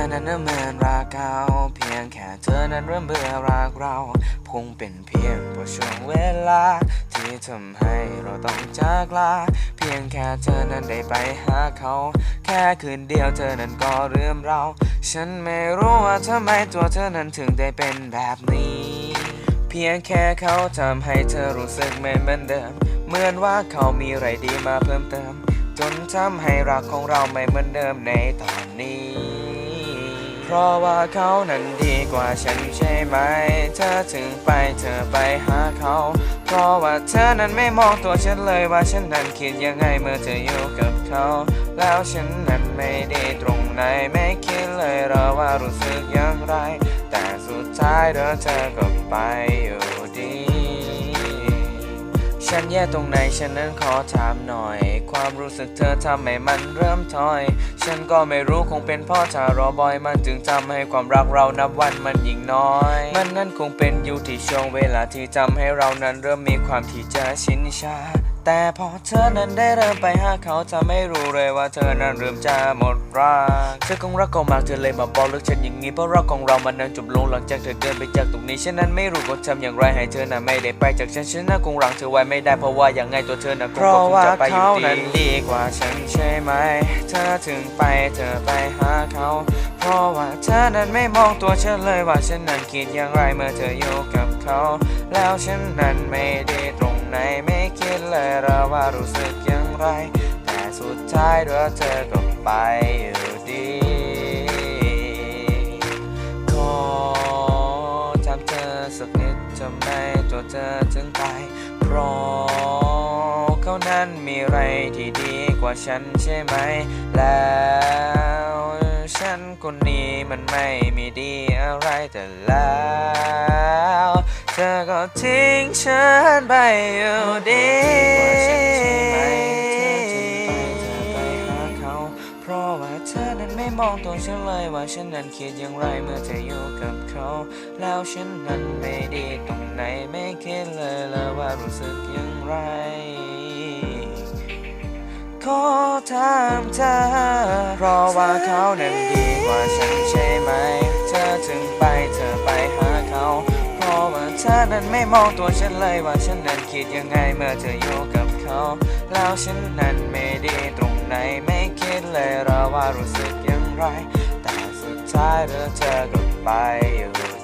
อนั้นเหมือนรักเก่าเพียงแค่เธอนั้นเริ่มเบื่อรักเราคงเป็นเพียงเพราะช่วงเวลา ที่ทำให้เราต้องจากลา เพียงแค่เธอนั้นได้ไปหาเขา แค่คืนเดียวเธอนั้นก็เรื่มเรา ฉันไม่รู้ว่าทำไมตัวเธอนั้นถึงได้เป็นแบบนี้ เพียงแค่เขาทำให้เธอรู้สึกไม่เหมือนเดิม เหมือนว่าเขามีอะไรดีมาเพิ่มเติม จนทำให้รักของเราไม่เหมือนเดิมในตอนนี้ เพราะว่าเขานั้นดีกว่าฉันใช่ไหม เธอถึงไปเธอไปหาเขา เพราะว่าเธอนั้นไม่มองตัวฉันเลยว่าฉันนั้นคิดยังไงเมื่อเธออยู่กับเขา แล้วฉันนั้นไม่ดีตรงไหนไม่คิดเลยหรอว่ารู้สึกอย่างไร แต่สุดท้ายเธอเธอก็ไปอยู่ ฉันแย่ตรงไหนฉันนั้นขอถามหน่อย ความรู้สึกเธอทำให้มันเริ่มถอย ฉันก็ไม่รู้คงเป็นเพ่อชารอบ่อยมันจึงทำให้ความรักเรานับวันมันยิ่งน้อย มันนั้นคงเป็นอยู่ที่ช่วงเวลาที่ทำให้เรานั้นเริ่มมีความที่จะชินชา แต่พอเธอนั้นได้เริ่มไปหาเขาเธอไม่รู้เลยว่าเธอนั้นเริ่มจะหมดรักเธอคงรักเขามากเธอเลยมาบอกเลิกฉันอย่างนี้เพราะรักของเรามันนั้นจบลงหลังจากเธอเดินไปจากตรงนี้ฉันนั้นไม่รู้ว่าทำอย่างไรให้เธอนั้นไม่ได้ไปจากฉันฉันนั้นคงรังเธอไว้ไม่ได้เพราะว่าอย่างไงตัวเธอนั้นคงคงจะไปอยู่ดีนั้นดีกว่าฉันใช่ไหมเธอถึงไปเธอไปหาเขา เพราะว่าเธอนั้นไม่มองตัวฉันเลยว่าฉันนั้นคิดอย่างไรเมื่อเธออยู่กับเขา แล้วฉันนั้นไม่ เรอว่ารู้สึกอย่างไร แต่สุดท้ายเธอเธอก็ไปอยู่ดีขอถามเธอสักนิดทำไมตัวเธอถึงไปเพราะเขานั้นมีอะไรที่ดีกว่าฉันใช่ไหม แล้วฉันคนนี้มันไม่มีดีอะไรแต่แล้ว อก็ทิ้งฉันไปอยู่ดีเพราะว่าเธอนั้นไม่มองตัวฉันเลยว่าฉันนั้นคิดอย่างไรเมื่อเธออยู่กับเขา แล้วฉันนั้นไม่ดีตรงไหนไม่คิดเลยเลยว่ารู้สึกอย่างไร ขอถามเธอ เพราะว่าเขานั้นดีกว่าฉันใช่ เธอนั้นไม่มองตัวฉันเลยว่าฉันนั้นคิดยังไงเมื่อเธออยู่กับเขา แล้วฉันนั้นไม่ดีตรงไหนไม่คิดเลยหรอว่ารู้สึกอย่างไร แต่สุดท้ายเธอเธอก็ไปอยู่